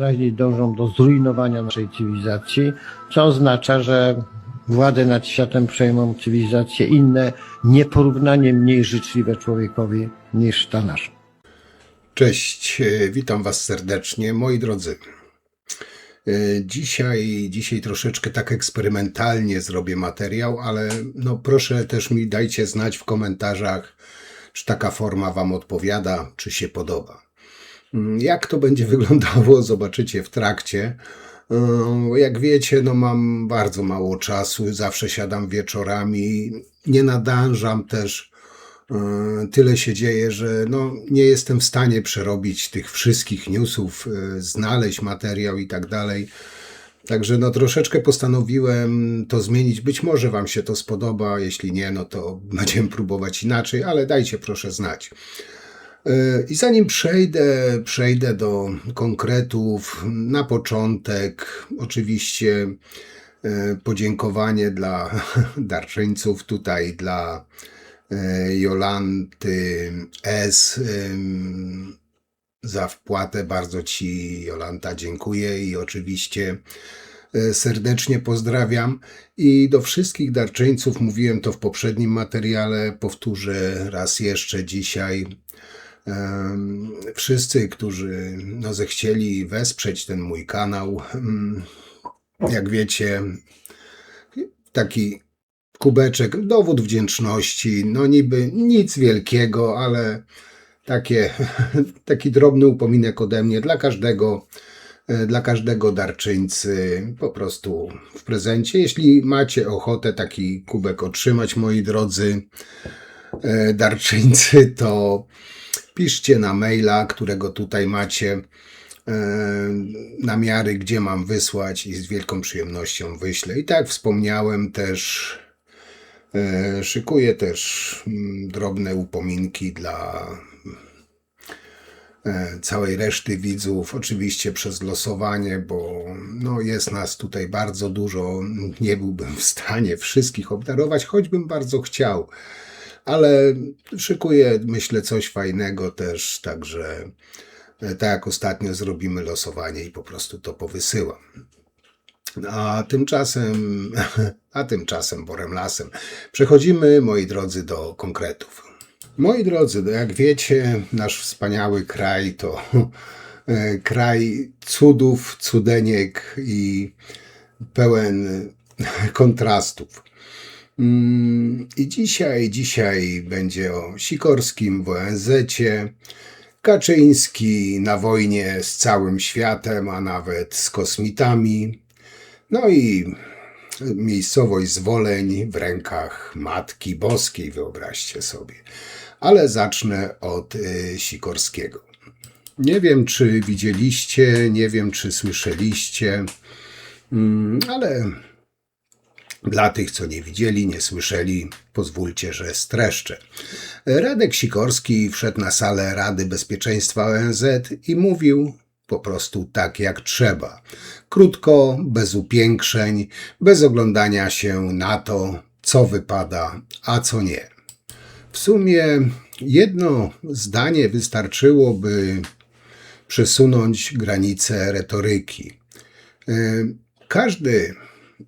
wyraźnie dążą do zrujnowania naszej cywilizacji, co oznacza, że władzę nad światem przejmą cywilizacje inne, nieporównanie mniej życzliwe człowiekowi niż ta nasza. Cześć, e, witam Was serdecznie, moi drodzy. E, Dzisiaj, dzisiaj troszeczkę tak eksperymentalnie zrobię materiał, ale no proszę też mi dajcie znać w komentarzach, czy taka forma Wam odpowiada, czy się podoba. Mm, Jak to będzie wyglądało, zobaczycie w trakcie. E, Jak wiecie, no mam bardzo mało czasu, zawsze siadam wieczorami, nie nadążam też E, Tyle się dzieje, że no, nie jestem w stanie przerobić tych wszystkich newsów, e, znaleźć materiał i tak dalej. Także no troszeczkę postanowiłem to zmienić. Być może Wam się to spodoba, jeśli nie, no to będziemy próbować inaczej, ale dajcie proszę znać. E, I zanim przejdę, przejdę do konkretów, na początek oczywiście e, podziękowanie dla darczyńców tutaj, dla e, Jolanty S. za wpłatę. Bardzo Ci, Jolanta, dziękuję i oczywiście serdecznie pozdrawiam. I do wszystkich darczyńców, mówiłem to w poprzednim materiale, powtórzę raz jeszcze dzisiaj. Wszyscy, którzy no, zechcieli wesprzeć ten mój kanał, em, jak wiecie, taki kubeczek, dowód wdzięczności, no niby nic wielkiego, ale takie, taki drobny upominek ode mnie dla każdego, e, dla każdego darczyńcy, po prostu w prezencie. Jeśli macie ochotę taki kubek otrzymać, moi drodzy e, darczyńcy, to piszcie na maila, którego tutaj macie e, namiary, gdzie mam wysłać i z wielką przyjemnością wyślę. I tak wspomniałem też e, szykuję też mm, drobne upominki dla e, całej reszty widzów, oczywiście przez losowanie, bo no, jest nas tutaj bardzo dużo. Nie byłbym w stanie wszystkich obdarować, choćbym bardzo chciał. Ale szykuję, myślę, coś fajnego też, także e, tak jak ostatnio zrobimy losowanie i po prostu to powysyłam. A tymczasem, a tymczasem borem lasem. Przechodzimy, moi drodzy, do konkretów. Moi drodzy, no jak wiecie, nasz wspaniały kraj to e, kraj cudów, cudeniek i pełen kontrastów. Mm, I dzisiaj, dzisiaj będzie o Sikorskim w ONZ-cie, Kaczyński na wojnie z całym światem, a nawet z kosmitami. No i miejscowość Zwoleń w rękach Matki Boskiej, wyobraźcie sobie. Ale zacznę od y, Sikorskiego. Nie wiem, czy widzieliście, nie wiem, czy słyszeliście, mm, ale dla tych, co nie widzieli, nie słyszeli, pozwólcie, że streszczę. Radek Sikorski wszedł na salę Rady Bezpieczeństwa ONZ i mówił po prostu tak, jak trzeba. Krótko, bez upiększeń, bez oglądania się na to, co wypada, a co nie. W sumie jedno zdanie wystarczyłoby przesunąć granice retoryki. Każdy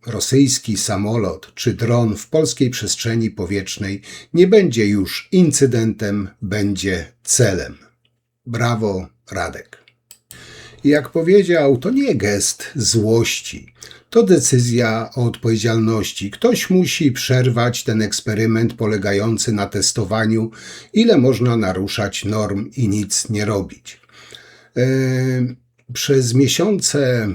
rosyjski samolot czy dron w polskiej przestrzeni powietrznej nie będzie już incydentem, będzie celem. Brawo, Radek. Jak powiedział, to nie gest złości, to decyzja o odpowiedzialności. Ktoś musi przerwać ten eksperyment polegający na testowaniu, ile można naruszać norm i nic nie robić. E, Przez miesiące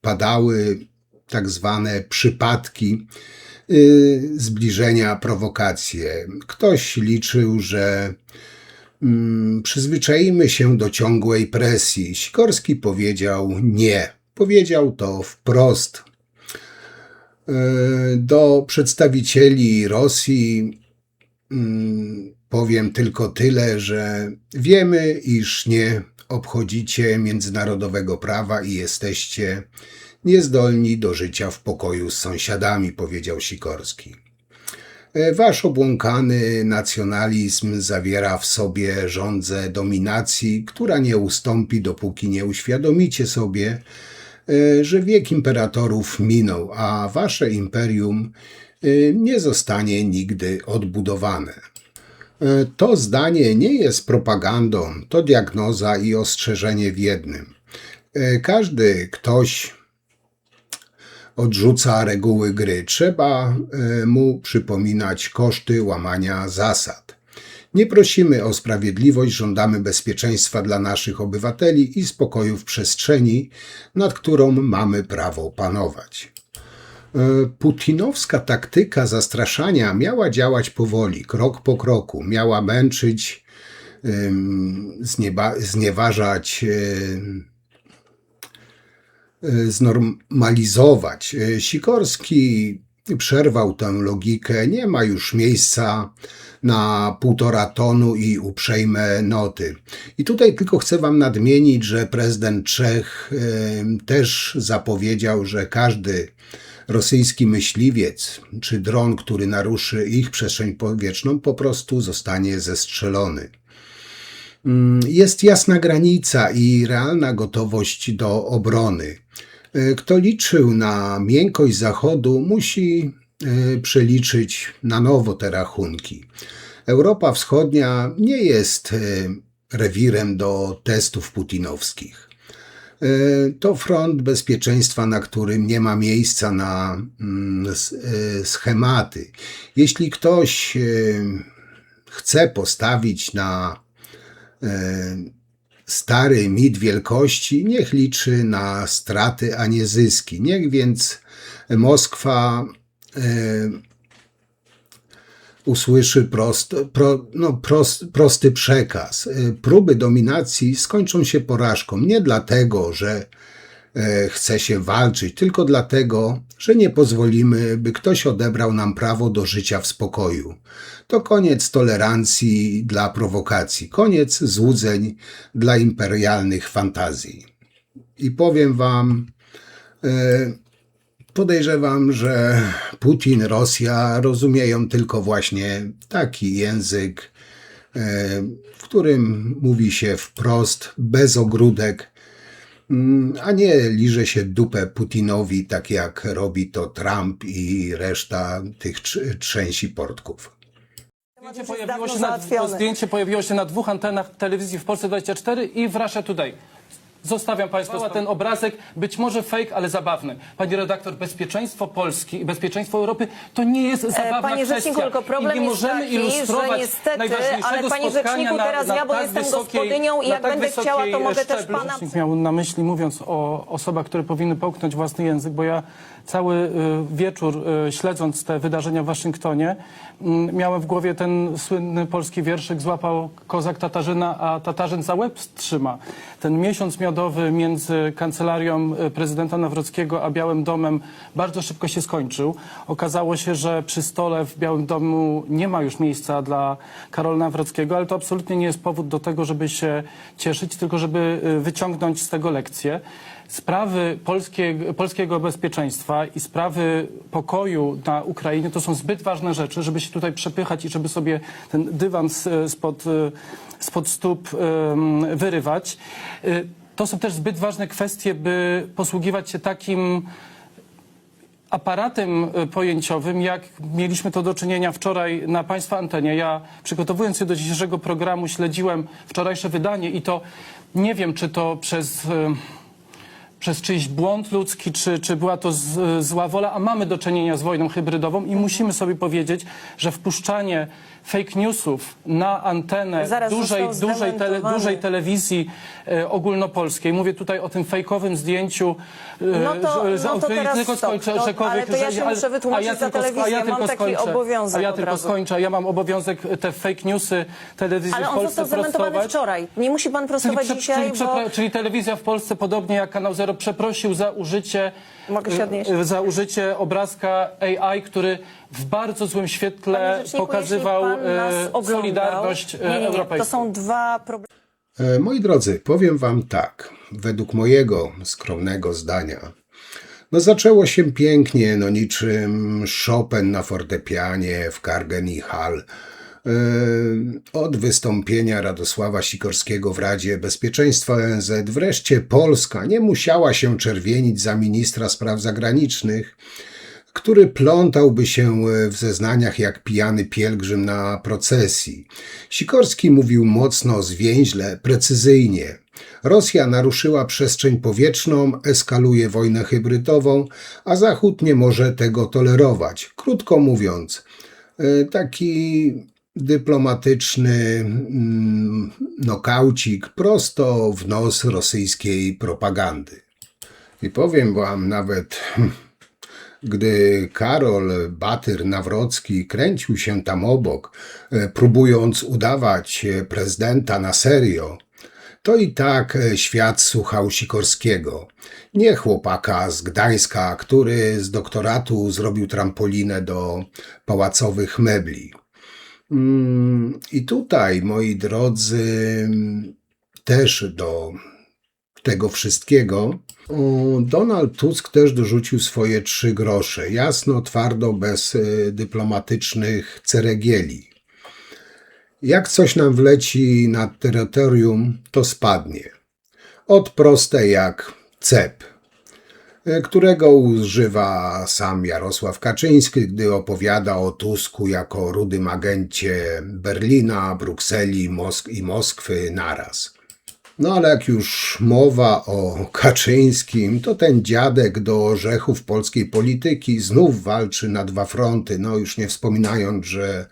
padały tak zwane przypadki y, zbliżenia, prowokacje. Ktoś liczył, że mm, przyzwyczaimy się do ciągłej presji. Sikorski powiedział nie. Powiedział to wprost. Y, Do przedstawicieli Rosji mm, powiem tylko tyle, że wiemy, iż nie obchodzicie międzynarodowego prawa i jesteście niezdolni do życia w pokoju z sąsiadami, powiedział Sikorski. E, Wasz obłąkany nacjonalizm zawiera w sobie żądzę dominacji, która nie ustąpi, dopóki nie uświadomicie sobie, e, że wiek imperatorów minął, a wasze imperium e, nie zostanie nigdy odbudowane. To zdanie nie jest propagandą, to diagnoza i ostrzeżenie w jednym. Każdy ktoś odrzuca reguły gry. Trzeba e, mu przypominać koszty łamania zasad. Nie prosimy o sprawiedliwość, żądamy bezpieczeństwa dla naszych obywateli i spokoju w przestrzeni, nad którą mamy prawo panować. E, Putinowska taktyka zastraszania miała działać powoli, krok po kroku, miała męczyć, znieważać, znormalizować. Y, Sikorski przerwał tę logikę, nie ma już miejsca na półtora tonu i uprzejme noty. I tutaj tylko chcę Wam nadmienić, że prezydent Czech y, też zapowiedział, że każdy rosyjski myśliwiec czy dron, który naruszy ich przestrzeń powietrzną, po prostu zostanie zestrzelony. Mm, Jest jasna granica i realna gotowość do obrony. E, Kto liczył na miękkość Zachodu, musi e, przeliczyć na nowo te rachunki. Europa Wschodnia nie jest e, rewirem do testów putinowskich. To front bezpieczeństwa, na którym nie ma miejsca na mm, schematy. Jeśli ktoś chce postawić na stary mit wielkości, niech liczy na straty, a nie zyski. Niech więc Moskwa e, usłyszy prost, pro, no, prost, prosty przekaz. E, Próby dominacji skończą się porażką nie dlatego, że e, chce się walczyć, tylko dlatego, że nie pozwolimy, by ktoś odebrał nam prawo do życia w spokoju. To koniec tolerancji dla prowokacji, koniec złudzeń dla imperialnych fantazji. I powiem Wam, e, podejrzewam, że Putin, Rosja rozumieją tylko właśnie taki język, e, w którym mówi się wprost, bez ogródek, a nie liże się dupę Putinowi, tak jak robi to Trump i reszta tych trz- trzęsi portków. Zdjęcie pojawiło, się na, zdjęcie pojawiło się na dwóch antenach telewizji w Polsce 24 i w Russia Today. Zostawiam Państwu ten obrazek, być może fake, ale zabawny. Pani redaktor, bezpieczeństwo Polski i bezpieczeństwo Europy to nie jest zabawna E, Panie kwestia. rzeczniku, tylko problem I nie jest możemy taki, ilustrować że niestety, najważniejszego ale panie spotkania rzeczniku, na, teraz na ja, bo tak jestem wysokiej, gospodynią i na jak tak będę chciała, to mogę też pana- miał na myśli, mówiąc o osobach, które powinny połknąć własny język, bo ja cały y, wieczór y, śledząc te wydarzenia w Waszyngtonie, mm, miałem w głowie ten słynny polski wierszyk Złapał kozak Tatarzyna, a Tatarzyn za łeb trzyma. Ten miesiąc miodowy między kancelarią y, prezydenta Nawrockiego a Białym Domem bardzo szybko się skończył. Okazało się, że przy stole w Białym Domu nie ma już miejsca dla Karola Nawrockiego, ale to absolutnie nie jest powód do tego, żeby się cieszyć, tylko żeby y, wyciągnąć z tego lekcję. Sprawy polskie, polskiego bezpieczeństwa i sprawy pokoju na Ukrainie to są zbyt ważne rzeczy, żeby się tutaj przepychać i żeby sobie ten dywan z- spod, spod stóp wyrywać. To są też zbyt ważne kwestie, by posługiwać się takim aparatem y, pojęciowym, jak mieliśmy to do czynienia wczoraj na Państwa antenie. Ja przygotowując się do dzisiejszego programu śledziłem wczorajsze wydanie i to nie wiem, czy to przez... y, przez czyjś błąd ludzki, czy, czy była to z, zła wola, a mamy do czynienia z wojną hybrydową i musimy sobie powiedzieć, że wpuszczanie fake newsów na antenę Zaraz dużej, został dużej, tele, zdementowany. dużej telewizji e, ogólnopolskiej. Mówię tutaj o tym fejkowym zdjęciu. e, No to- że- no to że- teraz tylko stop. skończę, No, Rzekowych, ale to ja że- się muszę wytłumaczyć za tylko- a telewizję. ja Mam tylko taki skończę. obowiązek A ja od tylko razu. skończę. Ja mam obowiązek te fake newsy telewizji Ale w on Polsce został zamentowany prostować. wczoraj. Nie musi pan Czyli, prostować prze, dzisiaj, czyli, bo... przepra- czyli telewizja w Polsce, podobnie jak Kanał Zero, przeprosił za użycie, Mogę się odnieść? e, za użycie obrazka AI, który w bardzo złym świetle rzeczniku, pokazywał jeśli pan nas e, oglądał- solidarność e, nie, nie, nie, europejską. To są dwa problemy. E, Moi drodzy, powiem Wam tak. Według mojego skromnego zdania, No zaczęło się pięknie, no niczym Chopin na fortepianie w Carnegie Hall. Yy, Od wystąpienia Radosława Sikorskiego w Radzie Bezpieczeństwa ONZ wreszcie Polska nie musiała się czerwienić za ministra spraw zagranicznych, który plątałby się w zeznaniach jak pijany pielgrzym na procesji. Sikorski mówił mocno, zwięźle, precyzyjnie. Rosja naruszyła przestrzeń powietrzną, eskaluje wojnę hybrydową, a Zachód nie może tego tolerować. Krótko mówiąc, e, taki dyplomatyczny mm, nokaucik prosto w nos rosyjskiej propagandy. I powiem wam nawet, gdy Karol Batyr Nawrocki kręcił się tam obok, e, próbując udawać e, prezydenta na serio, to i tak e, świat słuchał Sikorskiego. Nie chłopaka z Gdańska, który z doktoratu zrobił trampolinę do pałacowych mebli. Mm, I tutaj, moi drodzy, też do tego wszystkiego Donald Tusk też dorzucił swoje trzy grosze. Jasno, twardo, bez y, dyplomatycznych ceregieli. Jak coś nam wleci na terytorium, to spadnie. Od proste jak cep, którego używa sam Jarosław Kaczyński, gdy opowiada o Tusku jako rudym agencie Berlina, Brukseli Mosk- i Moskwy naraz. No ale jak już mowa o Kaczyńskim, to ten dziadek do orzechów polskiej polityki znów walczy na dwa fronty, no już nie wspominając, że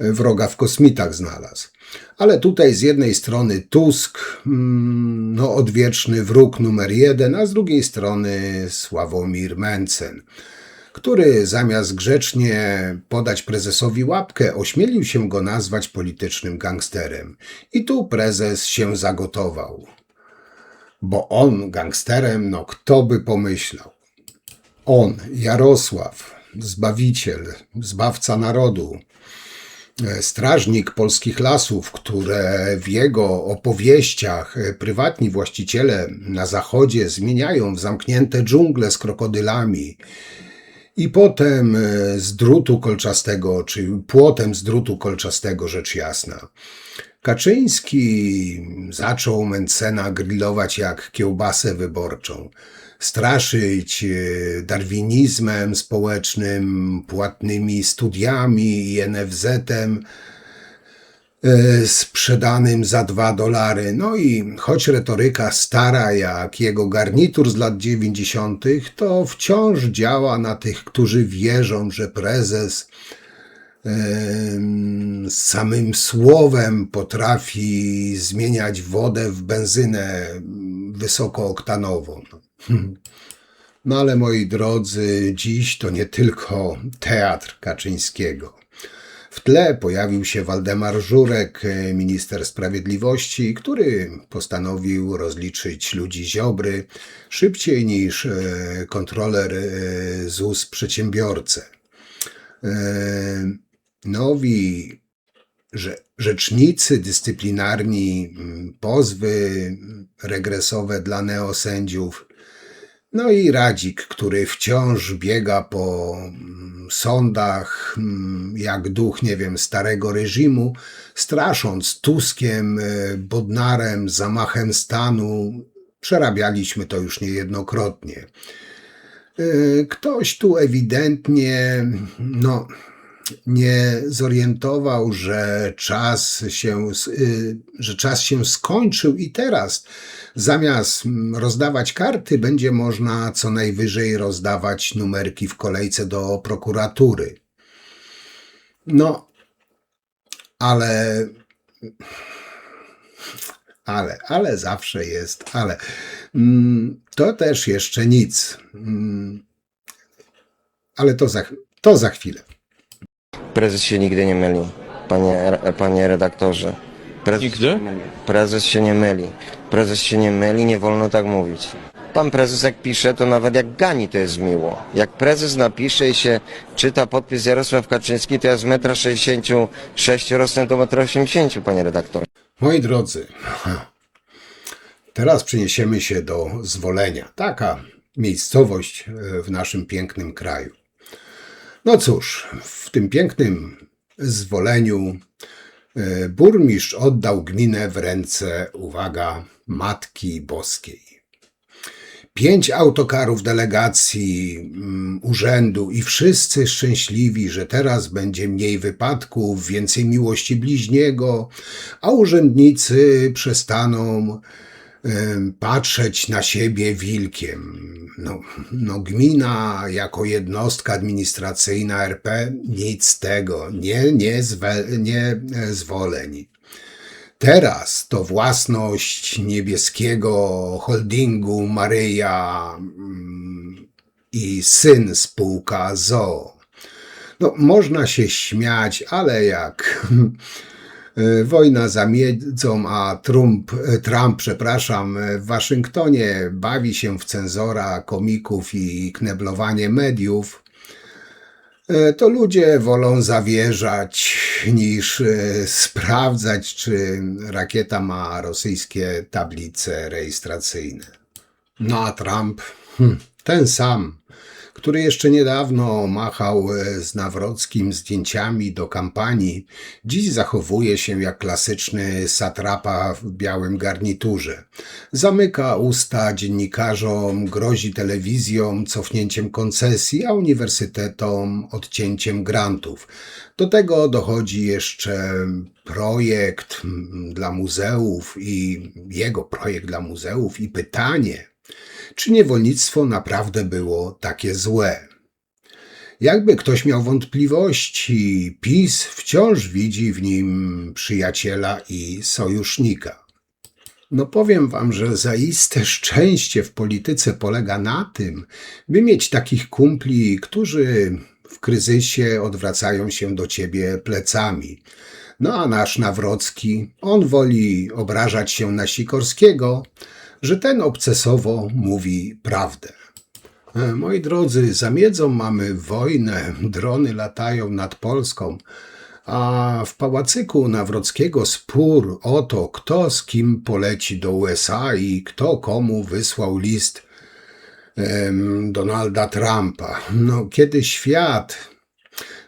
wroga w kosmitach znalazł. Ale tutaj z jednej strony Tusk, mm, no odwieczny wróg numer jeden, a z drugiej strony Sławomir Mencen, który zamiast grzecznie podać prezesowi łapkę, ośmielił się go nazwać politycznym gangsterem. I tu prezes się zagotował. Bo on gangsterem, no kto by pomyślał. On, Jarosław, zbawiciel, zbawca narodu, strażnik polskich lasów, które w jego opowieściach e, prywatni właściciele na zachodzie zmieniają w zamknięte dżungle z krokodylami, i potem e, z drutu kolczastego, czy płotem z drutu kolczastego, rzecz jasna. Kaczyński zaczął Mencena grillować jak kiełbasę wyborczą, straszyć e, darwinizmem społecznym, płatnymi studiami i NFZ-em, e, sprzedanym za dwa dolary. No i choć retoryka stara jak jego garnitur z lat 90., to wciąż działa na tych, którzy wierzą, że prezes samym słowem potrafi zmieniać wodę w benzynę wysokooktanową. No ale moi drodzy, dziś to nie tylko teatr Kaczyńskiego. W tle pojawił się Waldemar Żurek, e, minister sprawiedliwości, który postanowił rozliczyć ludzi Ziobry szybciej niż e, kontroler e, ZUS przedsiębiorcę. Nowi rzecznicy dyscyplinarni, pozwy regresowe dla neosędziów, no i Radzik, który wciąż biega po mm, sądach mm, jak duch, nie wiem, starego reżimu, strasząc Tuskiem, e, Bodnarem, zamachem stanu. Przerabialiśmy to już niejednokrotnie. E, Ktoś tu ewidentnie, no, nie zorientował, że czas się, y, że czas się skończył i teraz zamiast mm, rozdawać karty, będzie można co najwyżej rozdawać numerki w kolejce do prokuratury. No, ale, ale, ale zawsze jest, ale. Mm, To też jeszcze nic. Mm, Ale to za, to za chwilę. Prezes się nigdy nie myli, panie, panie redaktorze. Prezes Nigdy? Się nie myli. Prezes się nie myli. Prezes się nie myli, nie wolno tak mówić. Pan prezes jak pisze, to nawet jak gani to jest miło. Jak prezes napisze i się czyta podpis Jarosław Kaczyński, to ja z metra 66 rosnę do metra 80, panie redaktorze. Moi drodzy, teraz przeniesiemy się do zwolenia. Taka miejscowość e, w naszym pięknym kraju. No cóż, w tym pięknym zwoleniu e, burmistrz oddał gminę w ręce, uwaga, Matki Boskiej. Pięć autokarów delegacji mm, urzędu i wszyscy szczęśliwi, że teraz będzie mniej wypadków, więcej miłości bliźniego, a urzędnicy przestaną patrzeć na siebie wilkiem. No, no, gmina jako jednostka administracyjna RP nic z tego, nie, nie, zwe, nie zwoleń. Teraz to własność niebieskiego holdingu Maryja mm, i syn spółka ZOO. No, można się śmiać, ale jak wojna za miedzą, a Trump, e, Trump, przepraszam, e, w Waszyngtonie bawi się w cenzora komików i kneblowanie mediów, E, to ludzie wolą zawierzać niż e, sprawdzać, czy rakieta ma rosyjskie tablice rejestracyjne. No a Trump, hm, ten sam, który jeszcze niedawno machał e, z Nawrockim zdjęciami do kampanii, dziś zachowuje się jak klasyczny satrapa w białym garniturze. Zamyka usta dziennikarzom, grozi telewizjom cofnięciem koncesji, a uniwersytetom odcięciem grantów. Do tego dochodzi jeszcze projekt mm, dla muzeów i jego projekt dla muzeów i pytanie, czy niewolnictwo naprawdę było takie złe. Jakby ktoś miał wątpliwości, PiS wciąż widzi w nim przyjaciela i sojusznika. No powiem wam, że zaiste szczęście w polityce polega na tym, by mieć takich kumpli, którzy w kryzysie odwracają się do ciebie plecami. No a nasz Nawrocki, on woli obrażać się na Sikorskiego, że ten obcesowo mówi prawdę. E, Moi drodzy, za miedzą mamy wojnę, drony latają nad Polską, a w pałacyku Nawrockiego spór o to, kto z kim poleci do USA i kto komu wysłał list em, Donalda Trumpa. No, kiedy świat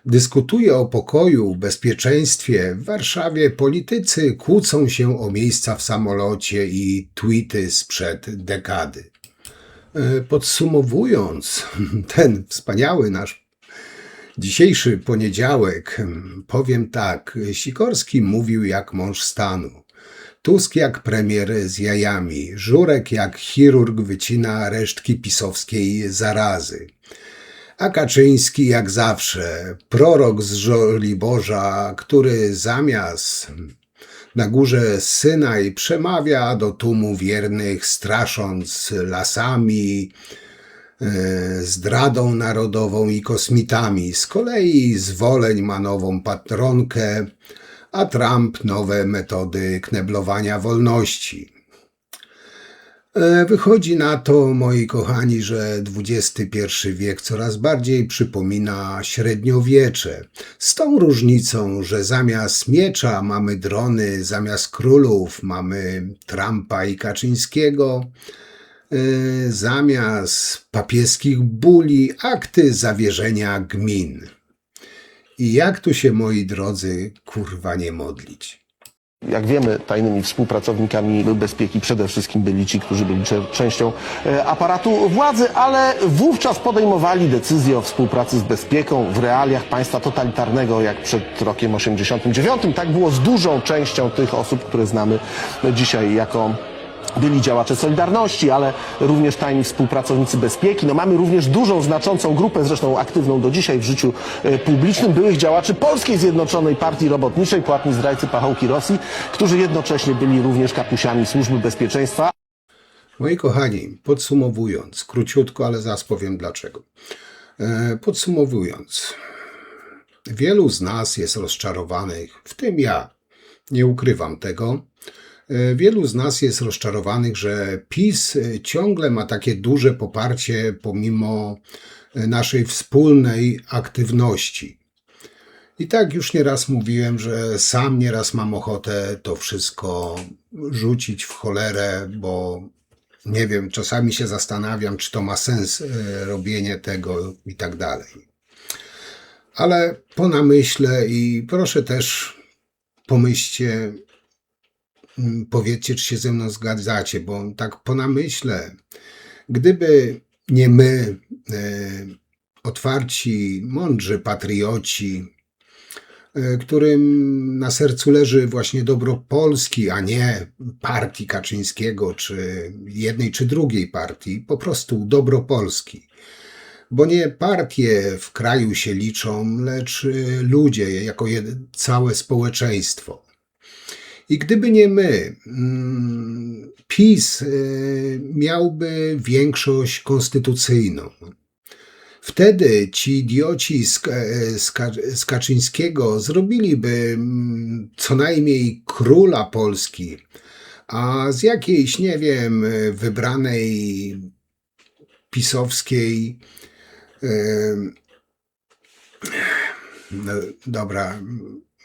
dyskutuje o pokoju, bezpieczeństwie, w Warszawie politycy kłócą się o miejsca w samolocie i tweety sprzed dekady. E, Podsumowując ten wspaniały nasz dzisiejszy poniedziałek, em, powiem tak. Sikorski mówił jak mąż stanu. Tusk jak premier z jajami. Żurek jak chirurg wycina resztki pisowskiej zarazy. A Kaczyński jak zawsze, prorok z Żoliborza, który zamiast na górze Synaj przemawia do tłumu wiernych, strasząc lasami, e, zdradą narodową i kosmitami. Z kolei zwoleń ma nową patronkę, a Trump nowe metody kneblowania wolności. E, Wychodzi na to, moi kochani, że XXI wiek coraz bardziej przypomina średniowiecze. Z tą różnicą, że zamiast miecza mamy drony, zamiast królów mamy Trumpa i Kaczyńskiego, e, zamiast papieskich buli akty zawierzenia gmin. I jak tu się, moi drodzy, kurwa nie modlić? Jak wiemy, tajnymi współpracownikami bezpieki przede wszystkim byli ci, którzy byli częścią e, aparatu władzy, ale wówczas podejmowali decyzje o współpracy z bezpieką w realiach państwa totalitarnego, jak przed rokiem 89. Tak było z dużą częścią tych osób, które znamy dzisiaj jako byli działacze Solidarności, ale również tajni współpracownicy bezpieki. No mamy również dużą, znaczącą grupę, zresztą aktywną do dzisiaj w życiu e, publicznym, byłych działaczy Polskiej Zjednoczonej Partii Robotniczej, płatni zdrajcy pachołki Rosji, którzy jednocześnie byli również kapusiami Służby Bezpieczeństwa. Moi kochani, podsumowując, króciutko, ale zaraz powiem dlaczego. E, Podsumowując, wielu z nas jest rozczarowanych, w tym ja, nie ukrywam tego. E, Wielu z nas jest rozczarowanych, że PiS e, ciągle ma takie duże poparcie pomimo e, naszej wspólnej aktywności. I tak już nieraz mówiłem, że sam nieraz mam ochotę to wszystko rzucić w cholerę, bo Nie wiem, czasami się zastanawiam, czy to ma sens robienie tego i tak dalej. Ale po namyśle i proszę też pomyślcie, powiedzcie, czy się ze mną zgadzacie, bo tak po namyśle, gdyby nie my, e, otwarci, mądrzy patrioci, e, którym na sercu leży właśnie dobro Polski, a nie partii Kaczyńskiego, czy jednej czy drugiej partii, po prostu dobro Polski. Bo nie partie w kraju się liczą, lecz y, ludzie jako całe społeczeństwo. I gdyby nie my, mm, PiS y, miałby większość konstytucyjną. Wtedy ci idioci z, Ka- z, Ka- z Kaczyńskiego zrobiliby mm, co najmniej króla Polski, a z jakiejś, nie wiem, wybranej pisowskiej, no, dobra,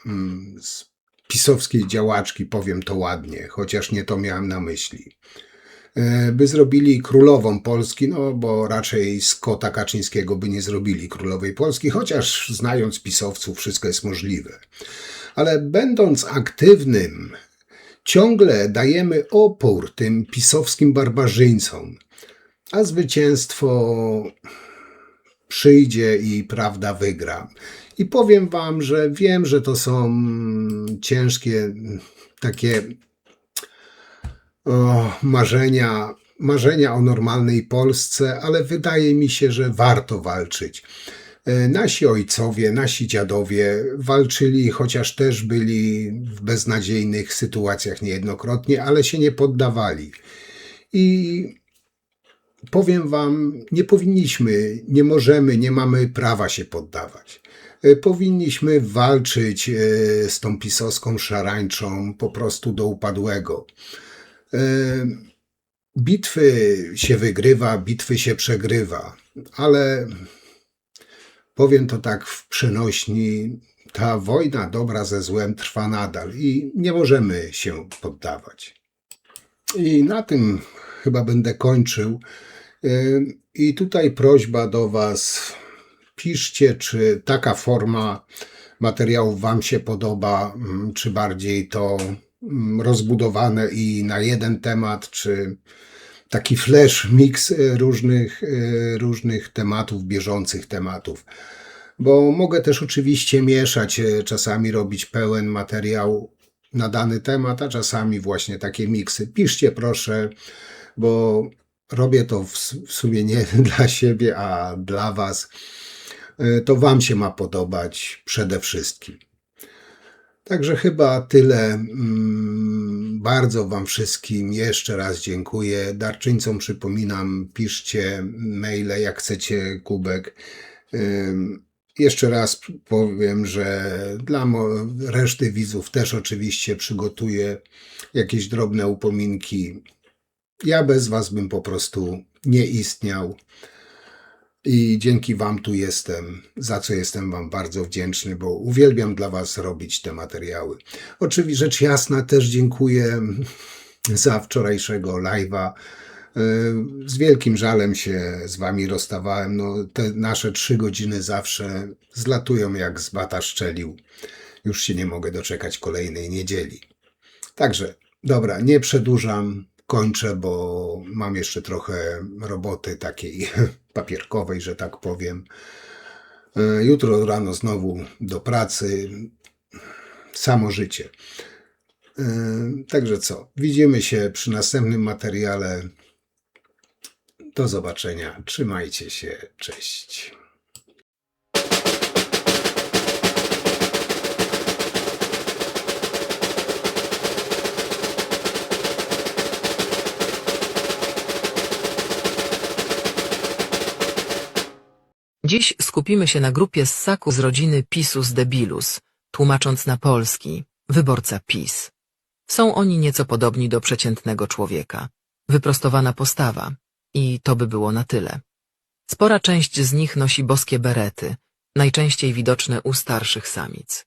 mm, z pisowskiej działaczki, powiem to ładnie, chociaż nie to miałem na myśli e, by zrobili królową Polski, no bo raczej z kota Kaczyńskiego by nie zrobili królowej Polski, chociaż znając pisowców wszystko jest możliwe. Ale będąc aktywnym, ciągle dajemy opór tym pisowskim barbarzyńcom, a zwycięstwo przyjdzie i prawda wygra. I powiem wam, że wiem, że to są ciężkie takie o, marzenia, marzenia o normalnej Polsce, ale wydaje mi się, że warto walczyć. E, Nasi ojcowie, nasi dziadowie walczyli, chociaż też byli w beznadziejnych sytuacjach niejednokrotnie, ale się nie poddawali. I powiem Wam, nie powinniśmy, nie możemy, nie mamy prawa się poddawać. E, Powinniśmy walczyć e, z tą pisowską szarańczą po prostu do upadłego. E, Bitwy się wygrywa, bitwy się przegrywa, ale powiem to tak w przenośni, ta wojna dobra ze złem trwa nadal i nie możemy się poddawać. I na tym chyba będę kończył. I tutaj prośba do Was. Piszcie, czy taka forma materiałów Wam się podoba, mm, czy bardziej to mm, rozbudowane i na jeden temat, czy taki flash, mix y, różnych, y, różnych tematów, bieżących tematów. Bo mogę też oczywiście mieszać, y, czasami robić pełen materiał na dany temat, a czasami właśnie takie miksy. Piszcie proszę, bo robię to w, w sumie nie dla siebie, a dla Was. Y, To Wam się ma podobać przede wszystkim. Także chyba tyle. Mm, Bardzo Wam wszystkim jeszcze raz dziękuję. Darczyńcom przypominam, piszcie maile jak chcecie, Kubek. Ym, Jeszcze raz powiem, że dla reszty widzów też oczywiście przygotuję jakieś drobne upominki. Ja bez Was bym po prostu nie istniał. I dzięki Wam tu jestem, za co jestem Wam bardzo wdzięczny, bo uwielbiam dla Was robić te materiały. Oczywiście rzecz jasna też dziękuję za wczorajszego live'a. Yy, Z wielkim żalem się z Wami rozstawałem. No, te nasze trzy godziny zawsze zlatują jak z bata szczelił. Już się nie mogę doczekać kolejnej niedzieli. Także, dobra, nie przedłużam, kończę, bo mam jeszcze trochę roboty takiej papierkowej, że tak powiem. E, Jutro rano znowu do pracy. Samo życie. E, Także co? Widzimy się przy następnym materiale. Do zobaczenia. Trzymajcie się. Cześć. Dziś skupimy się na grupie ssaku z rodziny Pisus debilus, tłumacząc na polski, wyborca PiS. Są oni nieco podobni do przeciętnego człowieka. Wyprostowana postawa. I to by było na tyle. Spora część z nich nosi boskie berety, najczęściej widoczne u starszych samic.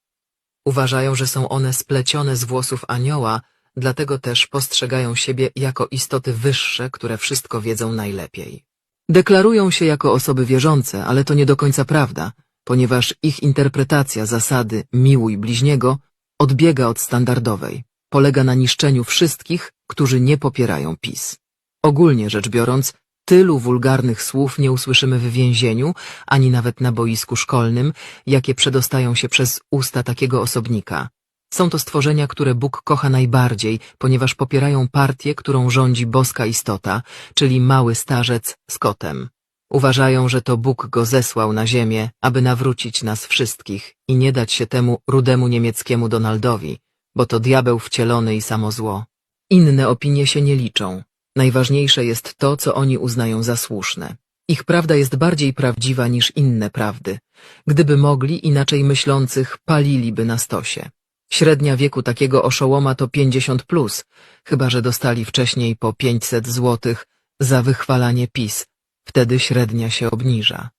Uważają, że są one splecione z włosów anioła, dlatego też postrzegają siebie jako istoty wyższe, które wszystko wiedzą najlepiej. Deklarują się jako osoby wierzące, ale to nie do końca prawda, ponieważ ich interpretacja zasady miłuj bliźniego odbiega od standardowej, polega na niszczeniu wszystkich, którzy nie popierają PiS. Ogólnie rzecz biorąc, tylu wulgarnych słów nie usłyszymy w więzieniu, ani nawet na boisku szkolnym, jakie przedostają się przez usta takiego osobnika. Są to stworzenia, które Bóg kocha najbardziej, ponieważ popierają partię, którą rządzi boska istota, czyli mały starzec z kotem. Uważają, że to Bóg go zesłał na ziemię, aby nawrócić nas wszystkich i nie dać się temu rudemu niemieckiemu Donaldowi, bo to diabeł wcielony i samo zło. Inne opinie się nie liczą. Najważniejsze jest to, co oni uznają za słuszne. Ich prawda jest bardziej prawdziwa niż inne prawdy. Gdyby mogli, inaczej myślących paliliby na stosie. Średnia wieku takiego oszołoma to 50 plus, chyba że dostali wcześniej po 500 złotych za wychwalanie PiS. Wtedy średnia się obniża.